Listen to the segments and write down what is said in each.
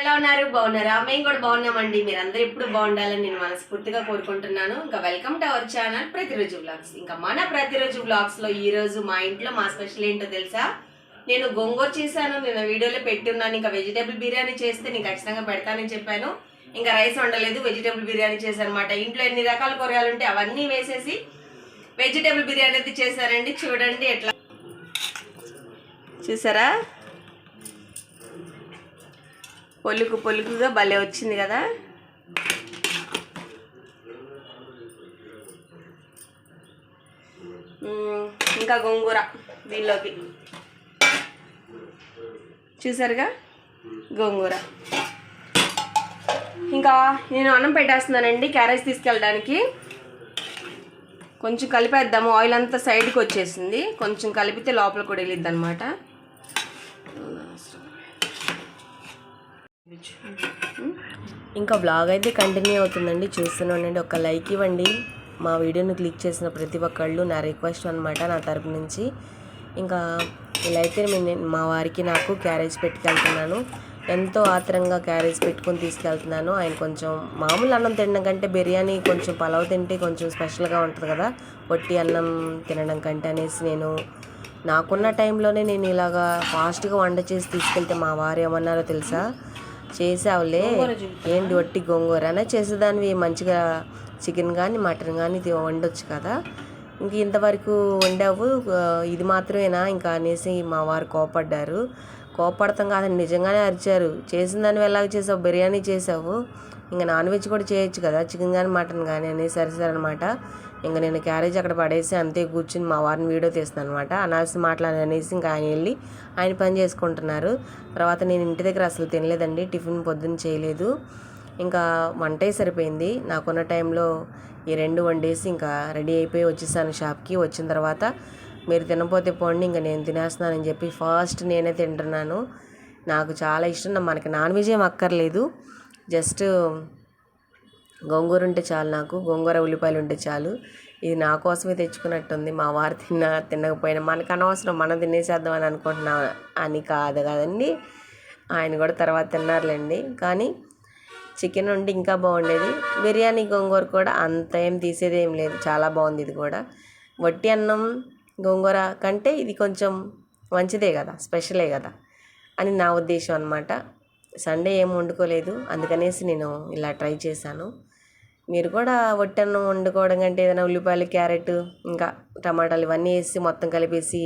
ఎలా ఉన్నారు? బాగున్నారా? మేము కూడా బాగున్నామండి. మీరందరూ ఎప్పుడు బాగుండాలని నేను మనస్ఫూర్తిగా కోరుకుంటున్నాను. ఇంకా వెల్కమ్ టు అవర్ ఛానల్ ప్రతిరోజు బ్లాగ్స్ ఇంకా మన ప్రతిరోజు బ్లాగ్స్లో ఈ రోజు మా ఇంట్లో మా స్పెషల్ ఏంటో తెలుసా? నేను గోంగూర చేశాను. నేను వీడియోలో పెట్టున్నాను. ఇంకా వెజిటేబుల్ బిర్యానీ చేస్తే నేను ఖచ్చితంగా పెడతానని చెప్పాను. ఇంకా రైస్ వండలేదు. వెజిటేబుల్ బిర్యానీ చేశాను అనమాట ఇంట్లో ఎన్ని రకాల కూరగాయలు ఉంటే అవన్నీ వేసేసి వెజిటేబుల్ బిర్యానీ అయితే చేశారండి. చూడండి ఎట్లా. చూసారా? పొలుకు పొలుకుగా భలే వచ్చింది కదా? ఇంకా గోంగూర దీనిలోకి. చూసారుగా? గోంగూర. ఇంకా నేను అన్నం పెట్టేస్తున్నానండి క్యారేజ్ తీసుకెళ్ళడానికి. కొంచెం కలిపేద్దాము. ఆయిల్ అంతా సైడ్కి వచ్చేసింది. కొంచెం కలిపితే లోపల కూడా వెళ్ళిద్ది అనమాట ఇంకా బ్లాగ్ అయితే కంటిన్యూ అవుతుందండి. చూస్తున్నానండి. ఒక లైక్ ఇవ్వండి. మా వీడియోని క్లిక్ చేసిన ప్రతి ఒక్కళ్ళు నా రిక్వెస్ట్ అనమాట నా తరపు నుంచి. ఇంకా ఇలా అయితే నేను మా వారికి నాకు క్యారేజ్ పెట్టుకెళ్తున్నాను. ఎంతో ఆత్రంగా క్యారేజ్ పెట్టుకొని తీసుకెళ్తున్నాను. ఆయన కొంచెం మామూలు అన్నం తినడం కంటే బిర్యానీ కొంచెం పలావ్ తింటే కొంచెం స్పెషల్గా ఉంటుంది కదా. వట్టి అన్నం తినడం కంటే అనేసి నేను నాకున్న టైంలోనే నేను ఇలాగా ఫాస్ట్గా వంట చేసి తీసుకెళ్తే మా వారు ఏమన్నారో తెలుసా? చేసావులే. ఏంటి వట్టి గోంగూరనే? చేసేదానివి మంచిగా చికెన్ కానీ మటన్ కానీ ఇది వండొచ్చు కదా. ఇంక ఇంతవరకు వండావు ఇది మాత్రమేనా? ఇంకా అనేసి మా వారు కోపడ్డారు. కోపడతాం కాదని నిజంగానే అరిచారు. చేసిన దాన్ని ఎలాగ చేసావు? బిర్యానీ చేసావు. ఇంకా నాన్ వెజ్ కూడా చేయొచ్చు కదా చికెన్ కానీ మటన్ కానీ అనేసి అరిచారనమాట ఇంకా నేను క్యారేజ్ అక్కడ పడేసి అంతే కూర్చుని మా వారిని వీడియో తీస్తున్నాను అనమాట అనాల్సిన మాటలు అనేసి ఇంకా ఆయన వెళ్ళి ఆయన పని చేసుకుంటున్నారు. తర్వాత నేను ఇంటి దగ్గర అసలు తినలేదండి టిఫిన్ పొద్దున్న చేయలేదు. ఇంకా వంటే సరిపోయింది. నాకున్న టైంలో ఈ రెండు వండేసి ఇంకా రెడీ అయిపోయి వచ్చేసాను షాప్కి. వచ్చిన తర్వాత మీరు తినపోతే పోండి ఇంకా నేను తినేస్తున్నానని చెప్పి ఫస్ట్ నేనే తింటున్నాను. నాకు చాలా ఇష్టం. నా- మనకి నాన్ వెజ్ ఏం అక్కర్లేదు. జస్ట్ గోంగూర ఉంటే చాలు నాకు గోంగూర ఉల్లిపాయలు ఉంటే చాలు. ఇది నా కోసమే తెచ్చుకున్నట్టుంది. మా వారు తిన్నా తినకపోయినా మనకు అనవసరం మనం తినేసేద్దాం అని అనుకుంటున్నాం అని కాదు కదండి. ఆయన కూడా తర్వాత తిన్నారులేండి. కానీ చికెన్ ఉంటే ఇంకా బాగుండేది. బిర్యానీ గోంగూర కూడా అంత ఏం తీసేది ఏం లేదు. చాలా బాగుంది ఇది కూడా. వట్టి అన్నం గోంగూర కంటే ఇది కొంచెం మంచిదే కదా స్పెషలే కదా అని నా ఉద్దేశం అనమాట సండే ఏం వండుకోలేదు. అందుకనేసి నేను ఇలా ట్రై చేశాను. మీరు కూడా వట్టన్నం వండుకోవడం కంటే ఏదైనా ఉల్లిపాయలు క్యారెట్ ఇంకా టమాటాలు ఇవన్నీ వేసి మొత్తం కలిపేసి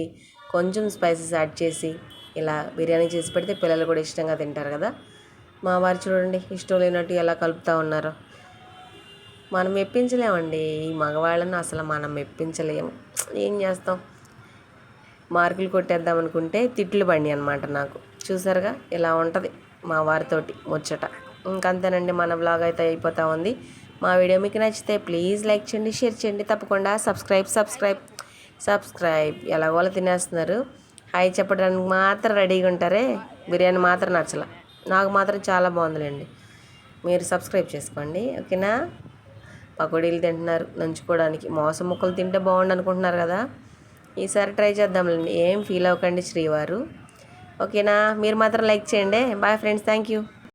కొంచెం స్పైసెస్ యాడ్ చేసి ఇలా బిర్యానీ చేసి పెడితే పిల్లలు కూడా ఇష్టంగా తింటారు కదా. మా వారు చూడండి ఇష్టం లేనట్టు ఎలా కలుపుతూ ఉన్నారో. మనం మెప్పించలేమండి. ఈ మగవాళ్ళని అసలు మనం మెప్పించలేము. ఏం చేస్తాం? మార్కులు కొట్టేద్దాం అనుకుంటే తిట్లు బండి అనమాట నాకు. చూసారుగా? ఇలా ఉంటుంది మా వారితోటి ముచ్చట. ఇంకంతేనండి మన బ్లాగ్ అయితే అయిపోతూ ఉంది. మా వీడియో మీకు నచ్చితే ప్లీజ్ లైక్ చేయండి షేర్ చేయండి. తప్పకుండా సబ్స్క్రైబ్ సబ్స్క్రైబ్ సబ్స్క్రైబ్. ఎలాగోలా తినేస్తున్నారు. హాయ్ చెప్పడానికి మాత్రం రెడీగా ఉంటారే. బిర్యానీ మాత్రం నచ్చల. నాకు మాత్రం చాలా బాగుందిలేండి. మీరు సబ్స్క్రైబ్ చేసుకోండి ఓకేనా? పకోడీలు తింటున్నారు నంచుకోవడానికి. మోసం ముక్కలు తింటే బాగుండు అనుకుంటున్నారు కదా. ఈసారి ట్రై చేద్దాంలేండి. ఏం ఫీల్ అవ్వకండి శ్రీవారు. ఓకేనా? మీరు మాత్రం లైక్ చేయండి. Bye friends thank you.